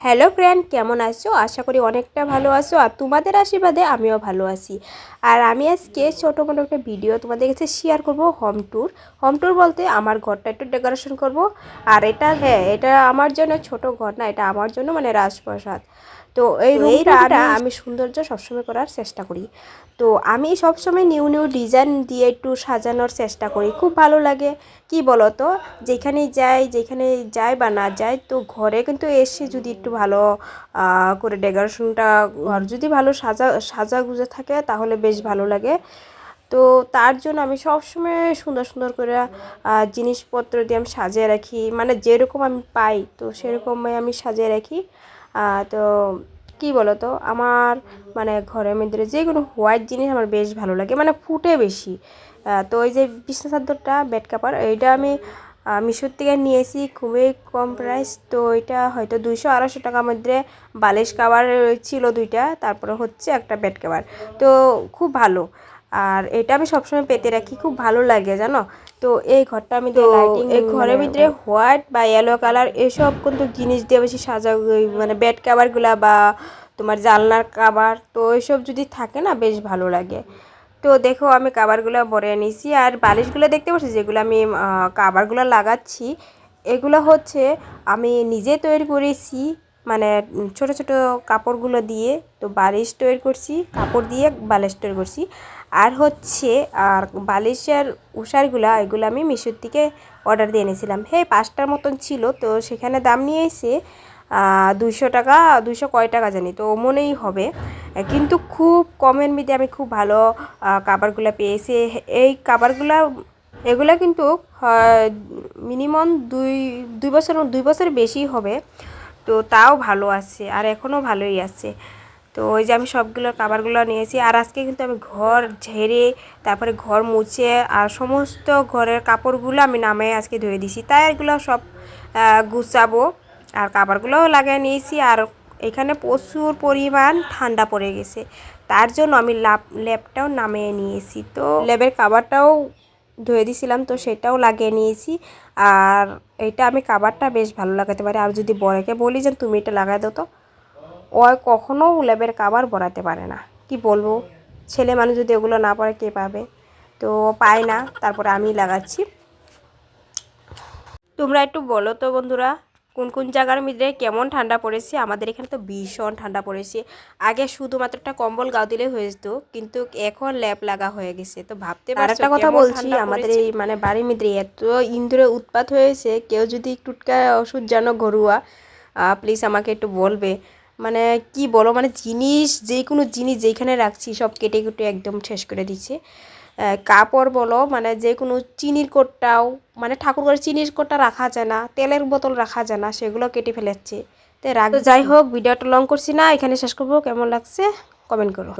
Hello friend কেমন আছো? আশা করি অনেকটা ভালো আছো আর তোমাদের আশীর্বাদে আমিও ভালো আছি। আর আমি আজকে ছোটো মোটো একটা ভিডিও তোমাদের কাছে শেয়ার করব হোম ট্যুর হোম ট্যুর বলতে আমার ঘরটা একটু ডেকোরেশন করব। আর এটা হ্যাঁ এটা আমার জন্য ছোট ঘর না এটা আমার জন্য মানে রাজপ্রসাদ। তো এই রুমটা আমি সৌন্দর্য সবসময় করার চেষ্টা করি। তো আমি সবসময় নিউ নিউ ডিজাইন দিয়ে একটু সাজানোর চেষ্টা করি। খুব ভালো লাগে। কি বলো তো যেখানেই যাই যেখানে যাই বা না যাই তো ঘরে কিন্তু এসে যদি একটু ভালো করে ডেকোরেশনটা ঘর যদি ভালো সাজা সাজা গুজা থাকে তাহলে বেশ ভালো লাগে। তো তার জন্য আমি সবসময় সুন্দর সুন্দর করে জিনিসপত্র দিয়ে আমি সাজিয়ে রাখি। মানে যেরকম আমি পাই, তো সেরকমই আমি সাজিয়ে রাখি। তো কি বলো তো আমার মানে ঘরের মধ্যে যে কোনো হোয়াইট জিনিস আমার বেশ ভালো লাগে। মানে ফুটে বেশি। তো ওই যে বিছনা চাদরটা বেড কাপার, এইটা আমি মিশোর থেকে নিয়েছি খুবই কম প্রাইস তো এটা হয়তো দুইশো আড়াইশো টাকার মধ্যে বালিশ কাবার ছিল দুইটা তারপরে হচ্ছে একটা বেড কাভার তো খুব ভালো। আর এটা আমি সবসময় পেতে রাখি খুব ভালো লাগে জানো? তো এই ঘরটা আমি তো এই ঘরের মানে ভিতরে হোয়াইট বা ইয়েলো কালার এসব কিন্তু জিনিস দিয়ে বেশি সাজা মানে বেড কাভারগুলা বা তোমার জানলার কাবার তো এইসব যদি থাকে না বেশ ভালো লাগে। তো দেখো আমি কাবারগুলো ভরে নিয়েছি আর বালিশগুলো দেখতে পাচ্ছি যেগুলো আমি কাবারগুলো লাগাচ্ছি, এগুলো হচ্ছে আমি নিজে তৈরি করেছি মানে ছোট ছোট কাপড়গুলো দিয়ে, তো বালিশ তৈরি করছি, কাপড় দিয়ে বালিশ তৈরি করছি। আর হচ্ছে, আর বালিশের উষারগুলা এগুলো আমি মিশোর থেকে অর্ডার দিয়ে এনেছিলাম। হ্যাঁ পাঁচটার মতন ছিল, তো সেখানে দাম নিয়ে এসে দুইশো টাকা, দুইশো কয় টাকা জানি, তো মনেই হবে। কিন্তু খুব কমের মধ্যে আমি খুব ভালো কাবারগুলো পেয়েছি। এই কাবারগুলো এগুলো কিন্তু মিনিমাম দুই দুই বছর, দুই বছরের বেশি হবে। তো তাও ভালো আছে, আর এখনও ভালোই আছে। তো ওই যে আমি সবগুলো কাবারগুলো নিয়েছি, আর আজকে কিন্তু আমি ঘর ঝেড়ে, তারপরে ঘর মুছে, আর সমস্ত ঘরের কাপড়গুলো আমি নামে আজকে ধুয়ে দিছি। তাই এগুলো সব গুছাবো। আর কাবারগুলোও লাগিয়ে নিয়েছি। আর এখানে প্রচুর পরিমাণ ঠান্ডা পড়ে গেছে। তার জন্য আমি লাপ ল্যাপটাও নামিয়ে নিয়েছি। তো ল্যাবের কাবারটাও ধুয়ে দিছিলাম, তো সেটাও লাগিয়ে নিয়েছি। আর এটা আমি কাবারটা বেশ ভালো লাগাতে পারি। আর যদি বরেকে বলি যে, তুমি এটা লাগাই দাও তো। ও কখনও ল্যাবের কাবার বরাতে পারে না। কি বলব? ছেলে মানুষ যদি ওগুলো না পড়ে কে পাবে? তো পায় না। তারপরে আমি লাগাচ্ছি। তোমরা একটু বলো তো বন্ধুরা কোন কোন জায়গার মধ্যে কেমন ঠান্ডা পড়েছে? আমাদের এখানে তো ভীষণ ঠান্ডা পড়েছে। আগে শুধুমাত্র একটা কম্বল গাও দিলে হয়ে যেত কিন্তু এখন ল্যাপ লাগা হয়ে গেছে। তো ভাবতে পারো একটা কথা বলছি আমাদের এই মানে বাড়ির মধ্যে এত ইন্দ্রের উৎপাত হয়েছে কেউ যদি টুটকা ওষুধ জানো ঘরোয়া প্লিজ আমাকে একটু বলবে। মানে কি বলো? মানে জিনিস যে কোনো জিনিস যেখানে রাখছি সব কেটে কেটে একদম শেষ করে দিচ্ছে। কাপড় বলো মানে যে কোনো চিনির কোটটাও মানে ঠাকুর ঘরে চিনির কোটটা রাখা যায় না, তেলের বোতল রাখা যায় না, সেগুলো কেটে ফেলেছে। তো রাখ যাই হোক, ভিডিওটা লং করছি না, এখানে শেষ করব। কেমন লাগছে? কমেন্ট করো।